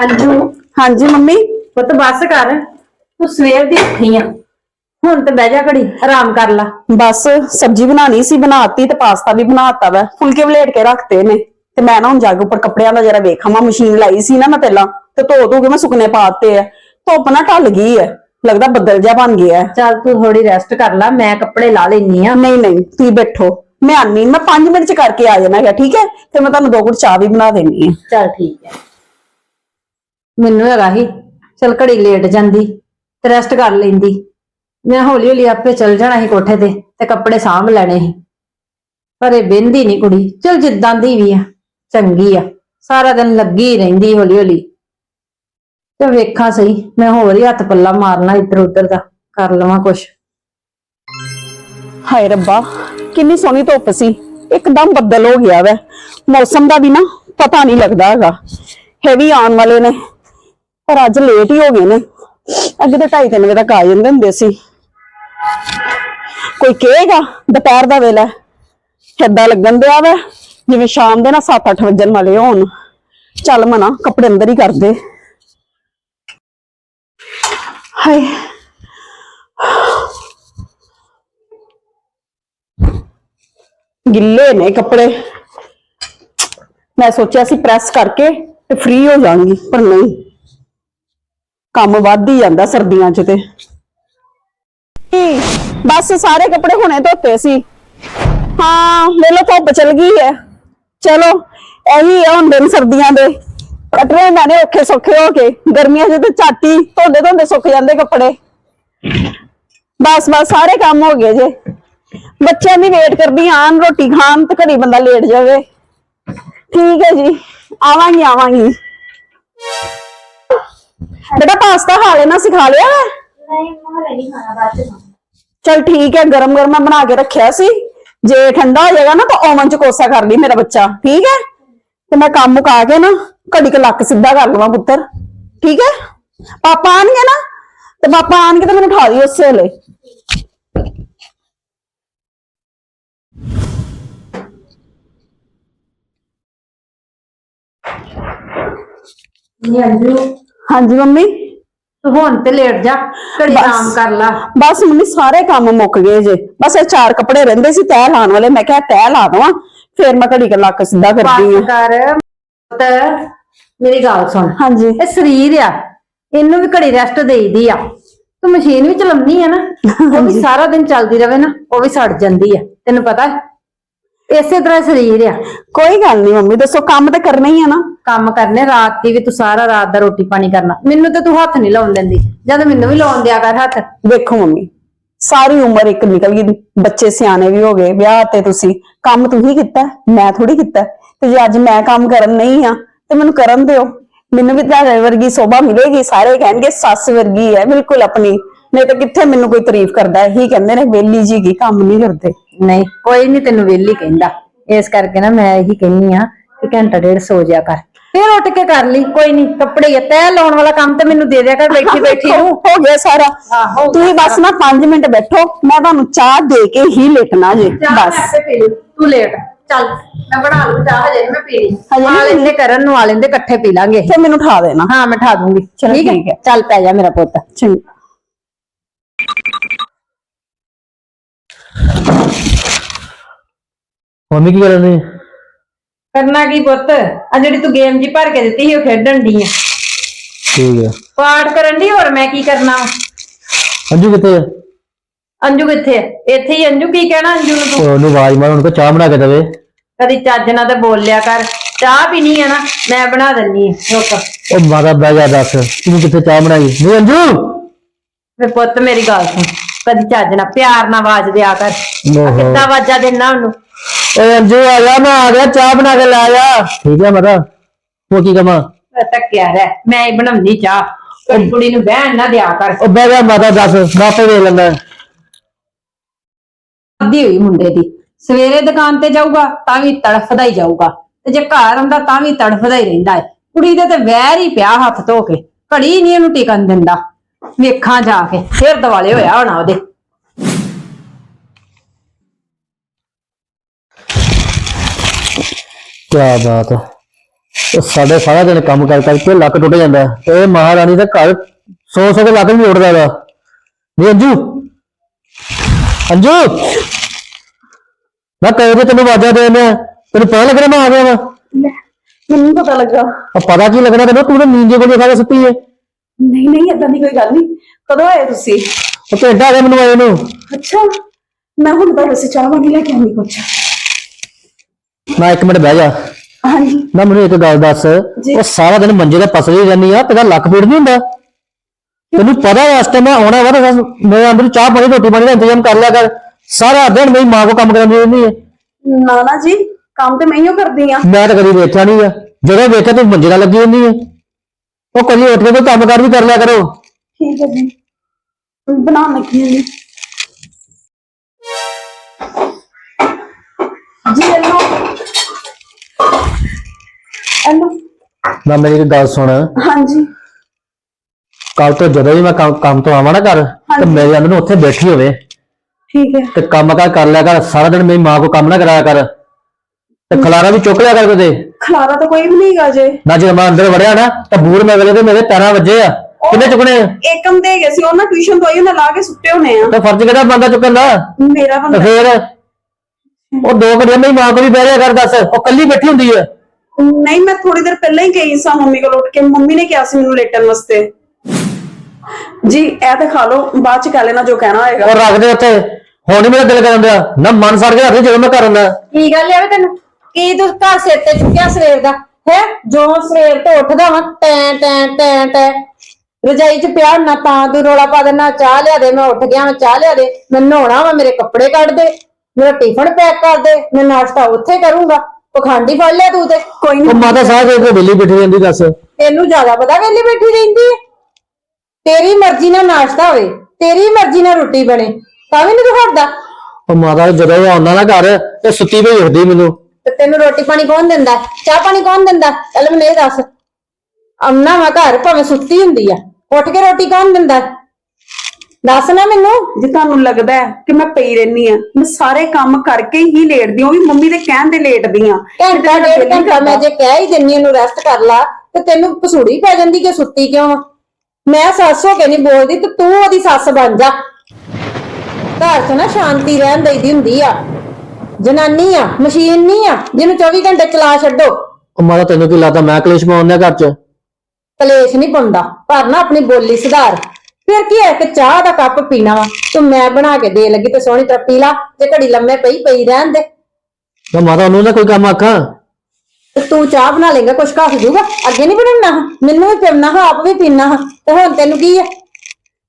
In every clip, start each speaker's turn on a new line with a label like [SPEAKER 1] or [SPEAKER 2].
[SPEAKER 1] ਅੰਜੂ
[SPEAKER 2] ਹਾਂਜੀ ਮੰਮੀ?
[SPEAKER 1] ਪੁੱਤ ਬੱਸ ਕਰ। ਤੂੰ ਸਵੇਰ ਦੀ ਉੱਠੀ ਆ। ਹੁਣ ਤੇ ਬਹਿ ਜਾ ਘੜੀ ਆਰਾਮ ਕਰ ਲਾ।
[SPEAKER 2] ਬਸ ਸਬਜ਼ੀ ਬਣਾਣੀ ਸੀ ਬਣਾਤੀ ਤੇ ਪਾਸਤਾ ਵੀ ਬਣਾਤਾ ਵਾ। ਫੁਲਕੇ ਵਲੇਟ ਕੇ ਰੱਖਤੇ ਨੇ। ਤੇ ਮੈਂ ਨਾ ਹੁਣ ਜਾ ਕੇ ਉੱਪਰ ਕੱਪੜਿਆਂ ਦਾ ਜਰਾ ਵੇਖਾਂ ਮਸ਼ੀਨ ਲਾਈ ਸੀ ਨਾ ਮੈਂ ਪਹਿਲਾਂ ਤੇ ਧੋ ਧੋ ਕੇ ਮੈਂ ਸੁਕਨੇ ਪਾਤੇ ਆ। ਧੁੱਪ ਨਾ ਢਲ ਗਈ ਹੈ ਲੱਗਦਾ ਬੱਦਲ ਜਿਹਾ ਬਣ ਗਿਆ ਹੈ।
[SPEAKER 1] ਚੱਲ ਤੂੰ ਥੋੜੀ ਰੈਸਟ ਕਰ ਲੈ ਮੈਂ ਕੱਪੜੇ ਲਾ ਲੈਣੀ ਆ।
[SPEAKER 2] ਨਹੀਂ ਨਹੀਂ ਤੁਸੀਂ ਬੈਠੋ। ਮੈਂ ਆਨੀ ਮੈਂ 5 ਮਿੰਟ ਚ ਕਰਕੇ ਆ ਜਾਣਾ ਹੈਗਾ ਠੀਕ ਹੈ? ਫਿਰ ਮੈਂ ਤੁਹਾਨੂੰ ਦੋ ਘੁੱਟ ਚਾਹ ਵੀ ਬਣਾ ਦੇਣੀ ਹੈ
[SPEAKER 1] ਚੱਲ ਠੀਕ ਹੈ। ਮੈਨੂੰ ਹੈਗਾ ਹੀ ਚੱਲ ਘੜੀ ਲੇਟ ਜਾਂਦੀ ਤੇ ਰੈਸਟ ਕਰ ਲੈਂਦੀ। ਮੈਂ ਹੌਲੀ ਹੌਲੀ ਆਪੇ ਚੱਲ ਜਾਣਾ ਸੀ ਕੋਠੇ ਤੇ ਤੇ ਕੱਪੜੇ ਸਾਂਭ ਲੈਣੇ ਸੀ। ਪਰ ਇਹ ਬਿੰਦੀ ਨਹੀਂ ਕੁੜੀ। ਚੱਲ ਜਿੱਦਾਂ ਦੀ ਵੀ ਆ, ਚੰਗੀ ਆ। ਸਾਰਾ ਦਿਨ ਲੱਗੀ ਰਹਿੰਦੀ ਹੌਲੀ ਹੌਲੀ। ਤੇ ਵੇਖਾਂ ਸਹੀ, ਮੈਂ ਹੋਰ ਹੀ ਹੱਥ ਪੱਲਾ ਮਾਰਨਾ ਇੱਧਰ ਉੱਧਰ ਦਾ, ਕਰ ਲਵਾਂ ਕੁਛ।
[SPEAKER 2] ਹਾਏ ਰੱਬਾ, ਕਿੰਨੀ ਸੋਹਣੀ ਧੁੱਪ ਸੀ। ਇੱਕਦਮ ਬੱਦਲ ਹੋ ਗਿਆ ਵੈ। ਮੌਸਮ ਦਾ ਵੀ ਨਾ ਪਤਾ ਨਹੀਂ ਲੱਗਦਾ ਹੈਗਾ। ਹੈਵੀ ਆਉਣ ਵਾਲੇ ਨੇ। ਪਰ ਅੱਜ ਲੇਟ ਹੀ ਹੋ ਗਏ ਨੇ। ਅੱਗੇ ਤਾਂ 2:30 ਵਜੇ ਤੱਕ ਆ ਜਾਂਦੇ ਹੁੰਦੇ ਸੀ। ਕੋਈ ਕਹੇਗਾ, ਦੁਪਹਿਰ ਦਾ ਵੇਲਾ ਏਦਾਂ ਲੱਗਣ ਦਿਆ ਵਾ? ਜਿਵੇਂ ਸ਼ਾਮ ਦੇ ਨਾ 7-8 ਵਜਣ ਵਾਲੇ ਹੋਣ। ਚੱਲ ਮਨਾ, ਕੱਪੜੇ ਅੰਦਰ ਹੀ ਕਰਦੇ ਹਾਏ। ਗਿੱਲੇ ਨੇ ਕੱਪੜੇ। ਮੈਂ ਸੋਚਿਆ ਸੀ ਪ੍ਰੈਸ ਕਰਕੇ ਤੇ ਫ੍ਰੀ ਹੋ ਜਾਵਾਂਗੀ, ਪਰ ਨਹੀਂ। ਕੰਮ ਵੱਧ ਹੀ ਜਾਂਦਾ ਸਰਦੀਆਂ 'ਚ ਤੇ। ਕੀ, ਬਸ ਸਾਰੇ ਕੱਪੜੇ ਹੁਣੇ ਧੋਤੇ ਸੀ। ਹਾਂ ਵੇਲੋ ਧੁੱਪ ਚਲ ਗਈ ਹੈ। ਚਲੋ ਇਹੀ ਹੈ ਹੁਣ ਦਿਨ ਸਰਦੀਆਂ ਦੇ। ਕੱਟਣੇ ਮੈਨੇ ਔਖੇ ਸੌਖੇ ਹੋ ਕੇ ਗਰਮੀਆਂ 'ਚ ਤੇ ਝਾਟੀ ਧੋਦੇ ਧੋਂਦੇ ਸੁੱਕ ਜਾਂਦੇ ਕੱਪੜੇ। ਬਸ ਬਸ ਸਾਰੇ ਕੰਮ ਹੋ ਗਏ ਜੇ। ਬੱਚਿਆਂ ਦੀ ਵੇਟ ਕਰਦੀ ਆਂ ਰੋਟੀ ਖਾਣ ਤੇ ਘੜੀ ਬੰਦਾ ਲੇਟ ਜਾਵੇ। ਠੀਕ ਹੈ ਜੀ ਆਵਾਂਗੀ ਆਵਾਂਗੀ। ਬੇਟਾ ਪਾਸਤਾ ਖਾ ਲੈਣਾ ਸਿਖਾ ਲਿਆ?
[SPEAKER 3] ਨਹੀਂ ਮਾਰੇ ਨਹੀਂ ਖਾਣਾ ਬਾਅਦ ਚ
[SPEAKER 2] ਚਲ ਠੀਕ ਹੈ ਗਰਮ ਗਰਮ ਮੈਂ ਬਣਾ ਕੇ ਰੱਖਿਆ ਸੀ। ਜੇ ਠੰਡਾ ਹੋ ਜਾਏਗਾ ਨਾ ਤਾਂ ਓਵਨ ਚ ਕੋਸਾ ਕਰ ਲਈ ਮੇਰਾ ਬੱਚਾ। ਠੀਕ ਹੈ? ਤੇ ਮੈਂ ਕੰਮ ਮੁਕਾ ਕੇ ਨਾ ਘੜੀ ਕ ਲੱਕ ਸਿੱਧਾ ਕਰ ਲਵਾਂ ਪੁੱਤਰ। ਠੀਕ ਹੈ? ਪਾਪਾ ਆਣਗੇ ਨਾ ਤੇ ਪਾਪਾ ਆਣਗੇ ਤਾਂ ਮੈਨੂੰ ਉਠਾ ਦਿਓ ਉਸੇ ਵੇਲੇ।
[SPEAKER 1] ਨਹੀਂ ਅੰਜੂ
[SPEAKER 2] ਹਾਂਜੀ ਮੰਮੀ?
[SPEAKER 1] ਤੂੰ ਹੁਣ ਤੇ ਲੇਟ ਜਾ ਘੜੀ
[SPEAKER 2] ਬਸ।
[SPEAKER 1] ਆਰਾਮ ਕਰ ਲਾ।
[SPEAKER 2] ਬਸ ਮੰਮੀ ਸਾਰੇ ਕੰਮ ਮੁੱਕ ਗਏ ਜੇ। ਬਸ ਇਹ ਚਾਰ ਕੱਪੜੇ ਰਹਿੰਦੇ ਸੀ ਤੈਅ ਲਾਉਣ ਵਾਲੇ। ਮੈਂ ਕਿਹਾ ਤੈਅ ਲਾ ਦਵਾਂ ਫਿਰ ਮੈਂ ਘੜੀ ਕ ਲੱਕ ਸਿੱਧਾ ਕਰਦੀ
[SPEAKER 1] ਬਸ
[SPEAKER 2] ਹਾਂ।
[SPEAKER 1] ਕਰ ਪੁੱਤ ਮੇਰੀ ਗੱਲ ਸੁਣ।
[SPEAKER 2] ਹਾਂਜੀ।
[SPEAKER 1] ਇਹ ਸਰੀਰ ਆ ਇਹਨੂੰ ਵੀ ਘੜੀ ਰੈਸਟ ਦੇਈਦੀ ਆ। ਤੂੰ ਮਸ਼ੀਨ ਵੀ ਚਲਾਉਣੀ ਆ ਨਾ ਉਹ ਵੀ ਸਾਰਾ ਦਿਨ ਚੱਲਦੀ ਰਵੇ ਨਾ ਉਹ ਵੀ ਸੜ ਜਾਂਦੀ ਆ। ਤੈਨੂੰ ਪਤਾ ਹੈ? ਇਸੇ ਤਰ੍ਹਾਂ ਸਰੀਰ ਆ।
[SPEAKER 2] ਕੋਈ ਗੱਲ ਨਹੀਂ ਮੰਮੀ ਦੱਸੋ ਕੰਮ ਤਾਂ ਕਰਨਾ ਹੀ ਆ ਨਾ।
[SPEAKER 1] ਕੰਮ ਕਰਨੇ ਰਾਤ ਦੀ ਵੀ ਤੂੰ ਸਾਰਾ ਰਾਤ ਦਾ ਰੋਟੀ ਪਾਣੀ ਕਰਨਾ। ਮੈਨੂੰ ਤੇ ਤੂੰ ਹੱਥ ਨਹੀਂ ਲਾਉਣ ਦਿੰਦੀ। ਜਦ ਮੈਨੂੰ ਵੀ ਲਾਉਣ ਦਿਆ ਕਰ ਹੱਥ।
[SPEAKER 2] ਵੇਖੋ ਮੰਮੀ ਸਾਰੀ ਉਮਰ ਇੱਕ ਨਿਕਲ ਗਈ ਬੱਚੇ ਸਿਆਣੇ ਵੀ ਹੋ ਗਏ ਵਿਆਹ ਤੇ ਤੁਸੀਂ। ਕੰਮ ਤੁਸੀਂ ਕੀਤਾ ਮੈਂ ਥੋੜੀ ਕੀਤਾ। ਤੇ ਜੇ ਅੱਜ ਮੈਂ ਕੰਮ ਕਰਨ ਨਹੀਂ ਆ ਤੇ ਮੈਨੂੰ ਕਰਨ ਦਿਓ। ਮੈਨੂੰ ਵੀ ਤੁਹਾਡੇ ਵਰਗੀ ਸੋਭਾ ਮਿਲੇਗੀ ਸਾਰੇ ਕਹਿਣਗੇ ਸੱਸ ਵਰਗੀ ਹੈ ਬਿਲਕੁਲ ਆਪਣੀ। ਨਹੀਂ ਤਾਂ ਕਿੱਥੇ ਮੈਨੂੰ ਕੋਈ ਤਾਰੀਫ ਕਰਦਾ? ਇਹੀ ਕਹਿੰਦੇ ਨੇ ਵੇਲੀ ਜੀ ਕੀ ਕੰਮ ਨਹੀਂ ਕਰਦੇ।
[SPEAKER 1] ਨਹੀਂ ਕੋਈ ਨਹੀਂ ਤੈਨੂੰ ਵਿਹਲੀ ਕਹਿੰਦਾ। ਇਸ ਕਰਕੇ ਨਾ ਮੈਂ ਇਹੀ ਕਹਿੰਨੀ ਆ ਕਿ ਘੰਟਾ ਡੇਢ ਸੋ ਜਾ ਕਰ। ਫਿਰ ਉੱਠ ਕੇ ਕਰ ਲਈ ਕੋਈ ਨਹੀਂ ਕੱਪੜੇ ਆ। ਤੈਅ ਲਾਉਣ ਵਾਲਾ ਕੰਮ ਤੇ ਮੈਨੂੰ ਦੇ ਦਿਆ ਕਰ ਬੈਠੀ ਬੈਠੀ ਨੂੰ।
[SPEAKER 2] ਹੋ ਗਿਆ ਸਾਰਾ।
[SPEAKER 1] ਆਹੋ।
[SPEAKER 2] ਤੁਸੀਂ ਬਸ ਨਾ 5 ਮਿੰਟ ਬੈਠੋ ਮੈਂ ਤੁਹਾਨੂੰ ਚਾਹ ਦੇ ਕੇ ਹੀ ਲਿਟਣਾ ਜੇ ਬਸ।
[SPEAKER 1] ਤੂੰ ਲੇਟ ਚੱਲ ਮੈਂ ਬਣਾ ਲੂ ਚਾਹ ਹਜੇ ਮੈਂ ਪੀਣੀ ਆ ਲੈਂਦੇ ਕਰਨ ਨੂੰ ਆ ਲੈਂਦੇ ਇਕੱਠੇ ਪੀ ਲਾਂਗੇ।
[SPEAKER 2] ਫਿਰ ਮੈਨੂੰ ਉਠਾ ਦੇਣਾ।
[SPEAKER 1] ਹਾਂ ਮੈਂ ਠਾ ਦੂੰਗੀ।
[SPEAKER 2] ਚਲੋ
[SPEAKER 1] ਠੀਕ ਹੈ। ਚੱਲ ਪੈ ਜਾ ਮੇਰਾ ਪੁੱਤ।
[SPEAKER 2] ਚੰਗਾ।
[SPEAKER 4] ਮੰਮੀ ਕੀ ਕਰਨ ਨੇ
[SPEAKER 1] ਕਰਨਾ ਕੀ ਪੁੱਤ? ਆ ਜਿਹੜੀ ਤੂੰ ਗੇਮ ਜੀ ਭਰ ਕੇ ਦਿੱਤੀ ਸੀ ਉਹ ਖੇਡਣ ਦੀ ਆ।
[SPEAKER 4] ਠੀਕ ਹੈ
[SPEAKER 1] ਪਾਠ ਕਰਨ ਦੀ ਹੋਰ ਮੈਂ ਕੀ ਕਰਨਾ ਵਾ?
[SPEAKER 4] ਅੰਜੂ ਕਿੱਥੇ
[SPEAKER 1] ਅੰਜੂ ਕਿੱਥੇ ਆ? ਇੱਥੇ ਹੀ ਅੰਜੂ ਕੀ ਕਹਿਣਾ ਅੰਜੂ ਨੂੰ ਤੂੰ?
[SPEAKER 4] ਉਹ ਉਹਨੂੰ ਆਵਾਜ਼ ਮਾਰ ਉਹਨੂੰ ਕੋ ਚਾਹ ਬਣਾ ਕੇ ਦੇਵੇ।
[SPEAKER 1] ਕਦੀ ਚੱਜ ਨਾਲ ਤੇ ਬੋਲਿਆ ਕਰ। ਚਾਹ ਪੀਣੀ ਆ ਨਾ ਮੈਂ ਬਣਾ ਦਿੰਨੀ ਆ। ਰੁਕ
[SPEAKER 4] ਉਹ ਮਾਤਾ ਬਹਿ ਜਾ ਦੱਸ ਤੂੰ ਕਿੱਥੇ ਚਾਹ ਬਣਾਈ? ਨਹੀਂ ਅੰਜੂ!
[SPEAKER 1] ਵੇ ਪੁੱਤ ਮੇਰੀ ਗੱਲ ਸੁਣ। ਕਦੀ ਚੱਜ ਨਾਲ ਪਿਆਰ ਨਾਲ ਆਵਾਜ਼ ਦਿਆ ਕਰ।
[SPEAKER 4] ਓਹੋ।
[SPEAKER 1] ਕਿੱਦਾਂ ਆਵਾਜ਼ਾਂ ਦੇਣਾ ਉਹਨੂੰ?
[SPEAKER 4] ਅੰਜੂ ਆ ਜਾ ਮੈਂ ਆ ਗਿਆ ਚਾਹ ਬਣਾ ਕੇ ਲੈ ਜਾ ਠੀਕ ਹੈ ਮਾਤਾ। ਉਹ ਕੀ ਕਮਾ
[SPEAKER 1] ਟੱਕਿਆ ਰਹਿ ਮੈਂ ਹੀ ਬਣਾਉਂਦੀ ਚਾਹ। ਕੁੜੀ ਕੁੜੀ ਨੂੰ ਬਹਿਣ ਨਾ ਦਿਆ ਕਰ।
[SPEAKER 4] ਉਹ ਬਹਿ ਜਾ ਮਾਤਾ ਦੱਸ ਮੈਂ ਆਪੇ ਵੇਖ ਲੈਂਦਾ।
[SPEAKER 1] ਅੱਧੀ ਹੋਈ ਮੁੰਡੇ ਦੀ। ਸਵੇਰੇ ਦੁਕਾਨ ਤੇ ਜਾਊਗਾ ਤਾਂ ਵੀ ਤੜਫਦਾ ਹੀ ਜਾਊਗਾ। ਤੇ ਜੇ ਘਰ ਆਉਂਦਾ ਤਾਂ ਵੀ ਤੜਫਦਾ ਹੀ ਰਹਿੰਦਾ ਹੈ। ਕੁੜੀ ਦੇ ਤੇ ਵੈਰ ਹੀ ਪਿਆ ਹੱਥ ਧੋ ਕੇ। ਘੜੀ ਨਹੀਂ ਇਹਨੂੰ ਟਿਕਣ ਦਿੰਦਾ। ਵੇਖਾਂ ਜਾ ਕੇ ਫੇਰ ਦਿਵਾਲੇ ਹੋਇਆ ਹੋਣਾ ਉਹਦੇ।
[SPEAKER 4] ਕੀ ਬਾਤ ਹੈ ਉਹ ਸਾਡੇ ਸਾਰਾ ਦਿਨ ਕੰਮ ਕਰ ਕਰਕੇ ਲੱਕ ਟੁੱਟ ਜਾਂਦਾ। ਤੇ ਇਹ ਮਹਾਰਾਣੀ ਦਾ ਘਰ ਸੌ ਸੌ ਦੇ ਲੱਕ ਨਹੀਂ ਉੱਡਦਾ ਦਾ ਨਹੀਂ ਅੰਜੂ? ਅੰਜੂ? ਮੈਂ ਕਹੇ ਤੇ ਤੈਨੂੰ ਆਵਾਜ਼ਾਂ ਦੇ ਮੈਂ ਤੈਨੂੰ ਪਤਾ ਲੱਗਣਾ ਮੈਂ ਆ ਗਿਆ ਵਾ।
[SPEAKER 2] ਮੈਨੂੰ ਪਤਾ ਲੱਗਾ।
[SPEAKER 4] ਆ ਪਤਾ ਕੀ ਲੱਗਣਾ ਤੈਨੂੰ? ਤੂੰ ਤਾਂ ਨੀਂਦ ਕੋਲ ਖਾ ਕੇ ਸੁੱਤੀ ਏ।
[SPEAKER 2] ਨਹੀਂ ਨਹੀਂ ਏਦਾਂ ਦੀ ਕੋਈ ਗੱਲ ਨਹੀਂ। ਕਦੋਂ ਆਏ ਤੁਸੀਂ?
[SPEAKER 4] ਉਹ ਘੰਟਾ ਆ ਗਿਆ ਮੈਨੂੰ ਆਏ ਨੂੰ।
[SPEAKER 2] ਅੱਛਾ ਮੈਂ ਹੁਣ ਤਾਂ ਵੈਸੇ ਚਾਹ ਪਾਣੀ ਲੈ ਕੇ ਆਉਂਦੀ ਕੁਛ।
[SPEAKER 4] ਮੈਂ ਇੱਕ ਮਿੰਟ ਬਹਿ ਜਾ।
[SPEAKER 2] ਹਾਂਜੀ।
[SPEAKER 4] ਨਾ ਮੈਨੂੰ ਇੱਕ ਗੱਲ ਦੱਸ।
[SPEAKER 2] ਜੀ।
[SPEAKER 4] ਉਹ ਸਾਰਾ ਦਿਨ ਮੰਜੇ ਤੇ ਪਸਲੀ ਰਹਿੰਦੀ ਆ ਤੇਰਾ ਲੱਕ ਪੀੜ ਨਹੀਂ ਹੁੰਦਾ? ਤੈਨੂੰ ਪਤਾ ਵਾਸਤੇ ਮੈਂ ਆਉਣਾ ਵਾ ਤਾਂ ਮੈਂ ਅੰਦਰ ਚਾਹ ਪਾਣੀ ਰੋਟੀ ਪਾਣੀ ਦਾ ਇੰਤਜ਼ਾਮ ਕਰ ਲਿਆ ਕਰ। ਸਾਰਾ ਦਿਨ ਮੇਰੀ ਮਾਂ ਕੋ ਕੰਮ ਕਰਾਉਂਦੀ ਰਹਿੰਦੀ ਹੈ
[SPEAKER 2] ਨਾ ਨਾ ਜੀ ਕੰਮ ਤੇ ਮੈਂ ਹੀ ਓ ਕਰਦੀ ਆ।
[SPEAKER 4] ਮੈਂ ਤਾਂ ਕਦੀ ਵੇਖਿਆ ਨਹੀਂ ਆ। ਜਦੋਂ ਵੇਖਿਆ ਤੂੰ ਮੰਜੇ ਨਾਲ ਲੱਗੀ ਹੁੰਦੀ ਹੈ ਉਹ ਕਦੀ ਉੱਠ ਕੇ ਕੋਈ ਕੰਮ ਕਰ ਵੀ ਕਰ ਲਿਆ ਕਰੋ।
[SPEAKER 2] ਠੀਕ ਹੈ ਜੀ। ਬਣਾਉਣ ਲੱਗੀ ਹਾਂ ਜੀ। ਜੀ ਹੈਲੋ ਹੈਲੋ
[SPEAKER 4] ਨਾ ਮੇਰੀ ਇੱਕ ਗੱਲ ਸੁਣ।
[SPEAKER 2] ਹਾਂਜੀ।
[SPEAKER 4] ਕੱਲ ਤੋਂ ਜਦੋਂ ਵੀ ਮੈਂ ਕੰਮ ਕੰਮ ਤੋਂ ਆਵਾਂ ਨਾ ਘਰ ਤੇ
[SPEAKER 2] ਹਾਂਜੀ।
[SPEAKER 4] ਮੇਰੇ ਅੰਦਰ ਨੂੰ ਉੱਥੇ ਬੈਠੀ ਹੋਵੇ।
[SPEAKER 2] ਠੀਕ ਹੈ।
[SPEAKER 4] ਤੇ ਕੰਮ ਕਾਰ ਕਰ ਲਿਆ ਕਰ ਸਾਰਾ ਦਿਨ ਮੇਰੀ ਮਾਂ ਕੋ ਕੰਮ ਨਾ ਕਰਾਇਆ ਕਰ। ਤੇ ਖਲਾਰਾ ਵੀ ਚੁੱਕ ਲਿਆ ਕਰ ਕਦੇ
[SPEAKER 2] ਖਲਾਰਾ ਤਾਂ ਕੋਈ ਵੀ ਨਹੀਂ ਗਾ ਜੇ।
[SPEAKER 4] ਨਾ ਜੇ ਮੈਂ ਅੰਦਰ ਵੜਿਆ ਨਾ ਤਾਂ ਬੂਰ ਮੈਂ ਵੇਲੇ ਤੇ ਮੇਰੇ ਪੈਰਾਂ ਵੱਜੇ ਆ। ਕਿੰਨੇ ਚੁੱਕਣੇ ਆ?
[SPEAKER 2] ਏਕਮ ਦੇ ਗਏ ਸੀ ਉਹ ਨਾ ਟਿਊਸ਼ਨ ਤੋਂ ਆਈ ਉਹਨੇ ਲਾ ਕੇ ਸੁੱਤੇ ਹੋਣੇ ਆ।
[SPEAKER 4] ਤਾਂ ਫਰਜ਼ ਕਿਹੜਾ ਬੰਦਾ ਚੁੱਕਣ ਦਾ?
[SPEAKER 2] ਮੇਰਾ
[SPEAKER 4] ਤੇ
[SPEAKER 2] ਬੰਦਾ
[SPEAKER 4] ਫੇਰ? ਉਹ ਦੋ ਘੜੀਆਂ ਮੇਰੀ ਮਾਂ ਕੋ ਵੀ ਬਹਿ ਰਿਆ ਕਰ ਦੱਸ। ਉਹ ਕੱਲੀ ਬੈਠੀ ਹੁੰਦੀ ਹੈ
[SPEAKER 2] ਨਹੀਂ ਮੈਂ ਥੋੜੀ ਦੇਰ ਪਹਿਲਾਂ ਹੀ ਗਈ ਸਾਂ ਮੰਮੀ ਕੋਲ ਉੱਠ ਕੇ। ਮੰਮੀ ਨੇ ਕਿਹਾ ਸੀ ਮੈਨੂੰ ਲੇਟਣ ਵਾਸਤੇ। ਜੀ ਇਹ ਤਾਂ ਖਾ ਲਓ ਬਾਅਦ ਚ ਕਹਿ ਲੈਣਾ ਜੋ ਕਹਿਣਾ ਹੋਏਗਾ।
[SPEAKER 4] ਉਹ ਰੱਖ ਦੇ ਉੱਥੇ। ਹੁਣ ਹੀ ਮੇਰਾ ਦਿਲ ਕਰਨ ਦਿਆ। ਨਾ ਮਨ ਸੜ ਗਿਆ ਹੱਥ ਜਦੋਂ ਮੈਂ ਹੁੰਦਾ
[SPEAKER 1] ਕੀ ਗੱਲ ਹੈ ਵੇ ਤੈਨੂੰ? ਕੀ ਤੂੰ ਘਰ ਸਿਰ ਤੇ ਚੁੱਕਿਆ ਸਵੇਰ ਦਾ? ਹੈ? ਜੋ ਸਵੇਰ ਤੋਂ ਉੱਠਦਾ ਵਾ ਟੈਂ ਟੈਂ ਟੈਂ ਟੈਂ। ਰਜਾਈ ਚ ਪਿਆ ਨਾ ਤਾਂ ਤੂੰ ਰੋਲਾ ਪਾ ਦੇਣਾ ਚਾਹ ਲਿਆ ਦੇ ਮੈਂ ਉੱਠ ਗਿਆ ਮੈਂ ਚਾਹ ਲਿਆ ਦੇ। ਮੈਂ ਨਹਾਉਣਾ ਵਾ ਮੇਰੇ ਕੱਪੜੇ ਕੱਢ ਦੇ ਮੇਰਾ ਟਿਫਨ ਪੈਕ ਕਰ ਦੇ ਮੈਂ ਨਾਸ਼ਤਾ ਉੱਥੇ ਕਰੂੰਗਾ। ਪਖੰਡੀ ਫੜ ਲਿਆ ਤੂੰ ਤੇ।
[SPEAKER 2] ਕੋਈ
[SPEAKER 4] ਉਹ
[SPEAKER 2] ਨਹੀਂ
[SPEAKER 4] ਮਾਤਾ ਸਾਹ ਦੇ ਕੇ ਵੇਲੀ ਬੈਠੀ ਰਹਿੰਦੀ ਦੱਸ।
[SPEAKER 1] ਤੈਨੂੰ ਜ਼ਿਆਦਾ ਪਤਾ ਵੇਲੀ ਬੈਠੀ ਰਹਿੰਦੀ ਹੈ ਤੇਰੀ ਮਰਜ਼ੀ ਨਾਲ ਨਾਸ਼ਤਾ ਹੋਵੇ ਤੇਰੀ ਮਰਜ਼ੀ ਨਾਲ ਰੋਟੀ ਬਣੇ। ਤਾਂ ਵੀ ਨਹੀਂ ਤੂੰ ਹਟਦਾ।
[SPEAKER 4] ਉਹ ਮਾਤਾ ਜਦੋਂ ਉਹ ਆਉਂਦਾ ਨਾ ਘਰ ਤੇ ਸੁੱਤੀ ਪਈ ਉੱਠਦੀ ਮੈਨੂੰ।
[SPEAKER 1] ਤੇ ਤੈਨੂੰ ਰੋਟੀ ਪਾਣੀ ਕੌਣ ਦਿੰਦਾ? ਚਾਹ ਪਾਣੀ ਕੌਣ ਦਿੰਦਾ? ਚੱਲ ਮੈਨੂੰ ਇਹ ਦੱਸ। ਅੰਨਾ ਵਾ ਘਰ ਭਾਵੇਂ ਸੁੱਤੀ ਹੁੰਦੀ ਆ। ਉੱਠ ਕੇ ਰੋਟੀ ਕੌਣ ਦਿੰਦਾ? ਦੱਸ ਨਾ ਮੈਨੂੰ।
[SPEAKER 2] ਜੇ ਤੁਹਾਨੂੰ ਲੱਗਦਾ ਹੈ ਕਿ ਮੈਂ ਪਈ ਰਹਿਨੀ ਆ ਮੈਂ ਸਾਰੇ ਕੰਮ ਕਰਕੇ ਹੀ ਲੇਟਦੀ ਹਾਂ ਉਹ ਵੀ ਮੰਮੀ ਦੇ ਕਹਿਣ ਤੇ ਲੇਟਦੀ ਆ
[SPEAKER 1] ਘੰਟਾ ਡੇਢ ਘੰਟਾ ਮੈਂ ਜੇ ਕਹਿ ਹੀ ਦਿੰਨੀ ਇਹਨੂੰ ਰੈਸਟ ਕਰ ਲਾ ਤੇ ਤੈਨੂੰ ਪਸੂੜੀ ਪੈ ਜਾਂਦੀ ਕਿ ਸੁੱਤੀ ਕਿਉਂ ਆ? ਮੈਂ ਸੱਸ ਹੋ ਕੇ ਨਹੀਂ ਬੋਲਦੀ ਤੇ ਤੂੰ ਉਹਦੀ ਸੱਸ ਬਣ ਜਾ। ਘਰ 'ਚ ਨਾ ਸ਼ਾਂਤੀ ਰਹਿਣ ਦੇਈਦੀ ਹੁੰਦੀ ਆ। ਜਨਾਨੀ ਆ ਮਸ਼ੀਨ ਨਹੀਂ ਆ ਜਿਹਨੂੰ 24 ਘੰਟੇ ਚਲਾ ਛੱਡੋ।
[SPEAKER 4] ਉਹ ਮਾਤਾ ਤੈਨੂੰ ਕੀ ਲੱਗਦਾ ਮੈਂ ਕਲੇਸ਼ ਪਾਉਂਦਾ ਘਰ 'ਚ?
[SPEAKER 1] ਕਲੇਸ਼ ਨਹੀਂ ਪਾਉਂਦਾ ਪਰ ਨਾ ਆਪਣੀ ਬੋਲੀ ਸੁਧਾਰ। ਫਿਰ ਕੀ ਹੈ ਕਿ ਚਾਹ ਦਾ ਕੱਪ ਪੀਣਾ ਵਾ ਤੂੰ ਮੈਂ ਬਣਾ ਕੇ ਦੇ ਲੱਗੀ ਤੇ ਸੋਹਣੀ ਤਰ੍ਹਾਂ ਪੀ ਲਾ ਤੇ ਘੜੀ ਲੰਮੇ ਪਈ ਪਈ ਰਹਿਣ ਦੇ।
[SPEAKER 4] ਤਾਂ ਮਾਤਾ ਉਹਨੂੰ ਨਾ ਕੋਈ ਕੰਮ ਆਖਾਂ।
[SPEAKER 1] ਤੇ ਤੂੰ ਚਾਹ ਬਣਾ ਲੇਗਾ ਕੁਛ ਘਸ ਜੂਗਾ। ਅੱਗੇ ਨਹੀਂ ਬਣਾਉਣਾ ਮੈਨੂੰ ਵੀ ਪੀਣਾ ਹਾਂ ਆਪ ਵੀ ਪੀਣਾ ਹਾਂ ਤੇ ਹੁਣ ਤੈਨੂੰ ਕੀ ਹੈ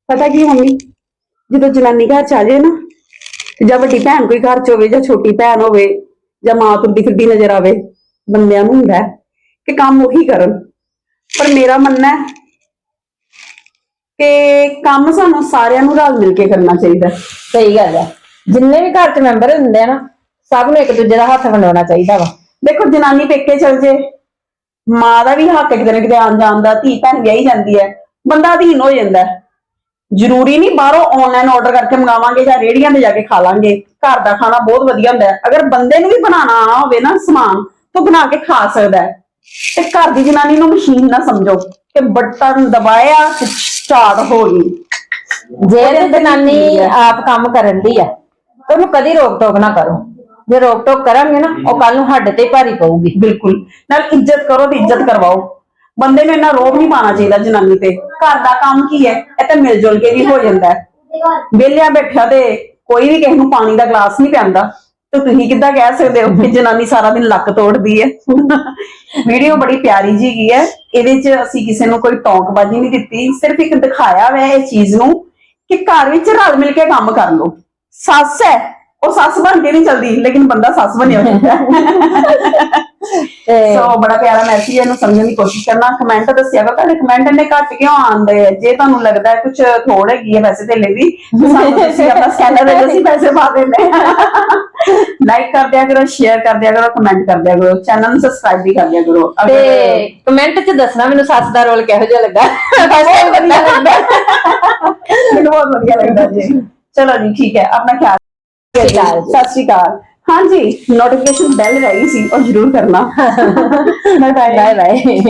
[SPEAKER 2] ਪਤਾ ਕੀ ਮੰਮੀ ਜਦੋਂ ਜਨਾਨੀ ਘਰ ਚ ਆ ਜਾਏ ਨਾ ਜਾਂ ਵੱਡੀ ਭੈਣ ਕੋਈ ਘਰ ਚ ਹੋਵੇ ਜਾਂ ਛੋਟੀ ਭੈਣ ਹੋਵੇ ਜਾਂ ਮਾਂ ਤੁਰਦੀ ਫਿਰਦੀ ਨਜ਼ਰ ਆਵੇ ਬੰਦਿਆਂ ਨੂੰ ਹੁੰਦਾ ਕਿ ਕੰਮ ਉਹੀ ਕਰਨ। ਪਰ ਮੇਰਾ ਮੰਨਣਾ ਹੈ ਕਿ ਕੰਮ ਸਾਨੂੰ ਸਾਰਿਆਂ ਨੂੰ ਰਲ ਮਿਲ ਕੇ ਕਰਨਾ ਚਾਹੀਦਾ।
[SPEAKER 1] ਸਹੀ ਗੱਲ ਹੈ। ਜਿੰਨੇ ਵੀ ਘਰ 'ਚ ਮੈਂਬਰ ਹੁੰਦੇ ਆ ਨਾ ਸਭ ਨੂੰ ਇੱਕ ਦੂਜੇ ਦਾ ਹੱਥ ਵੰਡਾਉਣਾ ਚਾਹੀਦਾ ਵਾ।
[SPEAKER 2] ਦੇਖੋ ਜਨਾਨੀ ਪੇਕੇ ਚਲ ਜੇ ਮਾਂ ਦਾ ਵੀ ਹੱਕ ਕਿਤੇ ਨਾ ਕਿਤੇ ਆਉਣ ਜਾਣ ਦਾ ਧੀ ਭੈਣ ਵਿਆਹੀ ਜਾਂਦੀ ਹੈ ਬੰਦਾ ਅਧੀਨ ਹੋ ਜਾਂਦਾ ਹੈ। ਜ਼ਰੂਰੀ ਨਹੀਂ ਬਾਹਰੋਂ ਆਨਲਾਈਨ ਆਰਡਰ ਕਰਕੇ ਮੰਗਾਵਾਂਗੇ ਜਾਂ ਰੇੜੀਆਂ ਤੇ ਜਾ ਕੇ ਖਾ ਲਾਂਗੇ ਘਰ ਦਾ ਖਾਣਾ ਬਹੁਤ ਵਧੀਆ ਹੁੰਦਾ ਹੈ। ਅਗਰ ਬੰਦੇ ਨੂੰ ਵੀ ਬਣਾਉਣਾ ਆਉਣਾ ਹੋਵੇ ਨਾ ਸਮਾਨ ਤਾਂ ਬਣਾ ਕੇ ਖਾ ਸਕਦਾ ਹੈ। ਤੇ ਘਰ ਦੀ ਜਨਾਨੀ ਨੂੰ ਮਸ਼ੀਨ ਨਾ ਸਮਝੋ ਕਿ ਬਟਨ ਦਬਾਇਆ ਤੇ ਸਟਾਰਟ ਹੋ ਗਈ।
[SPEAKER 1] ਜੇ ਤੇ ਜਨਾਨੀ
[SPEAKER 2] ਹੈ?
[SPEAKER 1] ਆਪ ਕੰਮ ਕਰਨ ਦੀ ਆ ਤੇ ਉਹਨੂੰ ਕਦੀ ਰੋਕ ਟੋਕ ਨਾ ਕਰੋ। ਜੇ ਰੋਕ ਟੋਕ ਕਰਾਂਗੇ ਨਾ ਉਹ ਕੱਲ ਨੂੰ ਸਾਡੇ ਤੇ ਹੀ ਭਾਰੀ ਪਊਗੀ।
[SPEAKER 2] ਬਿਲਕੁਲ। ਨਾਲ ਇੱਜ਼ਤ ਕਰੋ ਤੇ ਇੱਜ਼ਤ ਕਰਵਾਓ। ਬੰਦੇ ਨੂੰ ਇੰਨਾ ਰੋਬ ਨਹੀਂ ਪਾਣਾ ਚਾਹੀਦਾ ਜਨਾਨੀ ਤੇ। ਘਰ ਦਾ ਕੰਮ ਕੀ ਹੈ? ਇਹ ਤਾਂ ਮਿਲ ਜੁਲ ਕੇ ਵੀ ਹੋ ਜਾਂਦਾ ਹੈ। ਵਿਹਲਿਆਂ ਬੈਠਿਆ ਤੇ ਕੋਈ ਵੀ ਕਿਸੇ ਨੂੰ ਪਾਣੀ ਦਾ ਗਲਾਸ ਨਹੀਂ ਪੈਂਦਾ ਤੇ ਤੁਸੀਂ ਕਿੱਦਾਂ ਕਹਿ ਸਕਦੇ ਹੋ ਕਿ ਜਨਾਨੀ ਸਾਰਾ ਦਿਨ ਲੱਕ ਤੋੜਦੀ ਹੈ? ਵੀਡੀਓ ਬੜੀ ਪਿਆਰੀ ਜੀ ਗਈ ਹੈ। ਇਹਦੇ 'ਚ ਅਸੀਂ ਕਿਸੇ ਨੂੰ ਕੋਈ ਟੌਂਕਬਾਜ਼ੀ ਨਹੀਂ ਦਿੱਤੀ। ਸਿਰਫ ਇੱਕ ਦਿਖਾਇਆ ਹੋਇਆ ਇਹ ਚੀਜ਼ ਨੂੰ ਕਿ ਘਰ ਵਿੱਚ ਰਲ ਮਿਲ ਕੇ ਕੰਮ ਕਰ ਲਓ। ਸੱਸ ਹੈ, ਉਹ ਸੱਸ ਬਣ ਕੇ ਨਹੀਂ ਚਲਦੀ, ਲੇਕਿਨ ਬੰਦਾ ਸੱਸ ਬਣਿਆ ਹੁੰਦਾ
[SPEAKER 1] ਤੇ
[SPEAKER 2] ਸੋ ਬੜਾ ਪਿਆਰਾ ਮੈਸੇਜ ਇਹਨੂੰ ਸਮਝਣ ਦੀ ਕੋਸ਼ਿਸ਼ ਕਰਨਾ। ਕਮੈਂਟ ਦੱਸਿਆ ਕਰੋ ਤੁਹਾਡੇ ਕਮੈਂਟ ਇੰਨੇ ਘੱਟ ਕਿਉਂ ਆਉਂਦੇ ਆ? ਜੇ ਤੁਹਾਨੂੰ ਲੱਗਦਾ ਹੈ ਕੁਝ ਥੋੜ ਹੈਗੀ ਹੈ ਵੈਸੇ ਤੇ ਦੀ ਤਾਂ ਸਾਨੂੰ ਤੁਸੀਂ ਆਪਣਾ ਸਕੈਨਰ ਦੇ ਅਸੀਂ ਪੈਸੇ ਪਾ ਦਿੰਦੇ ਲਾਈਕ ਕਰ ਦਿਆ ਕਰੋ ਸ਼ੇਅਰ ਕਰ ਦਿਆ ਕਰੋ ਕਮੈਂਟ ਕਰ ਦਿਆ ਕਰੋ ਚੈਨਲ ਨੂੰ ਸਬਸਕ੍ਰਾਈਬ ਵੀ ਕਰ ਦਿਆ ਕਰੋ।
[SPEAKER 1] ਤੇ ਕਮੈਂਟ 'ਚ ਦੱਸਣਾ ਮੈਨੂੰ ਸੱਸ ਦਾ ਰੋਲ ਕਿਹੋ ਜਿਹਾ ਲੱਗਾ।
[SPEAKER 2] ਬਹੁਤ ਵਧੀਆ ਲੱਗਦਾ। ਮੈਨੂੰ ਬਹੁਤ ਵਧੀਆ ਲੱਗਦਾ ਜੀ। ਚਲੋ ਜੀ ਠੀਕ ਹੈ ਆਪਣਾ ਖਿਆਲ।
[SPEAKER 1] ਸਤਿ ਸ਼੍ਰੀ ਅਕਾਲ।
[SPEAKER 2] ਹਾਂਜੀ ਨੋਟੀਫਿਕੇਸ਼ਨ ਬੈਲ ਰਹੀ ਸੀ ਉਹ ਜ਼ਰੂਰ ਕਰਨਾ। Bye
[SPEAKER 1] bye bye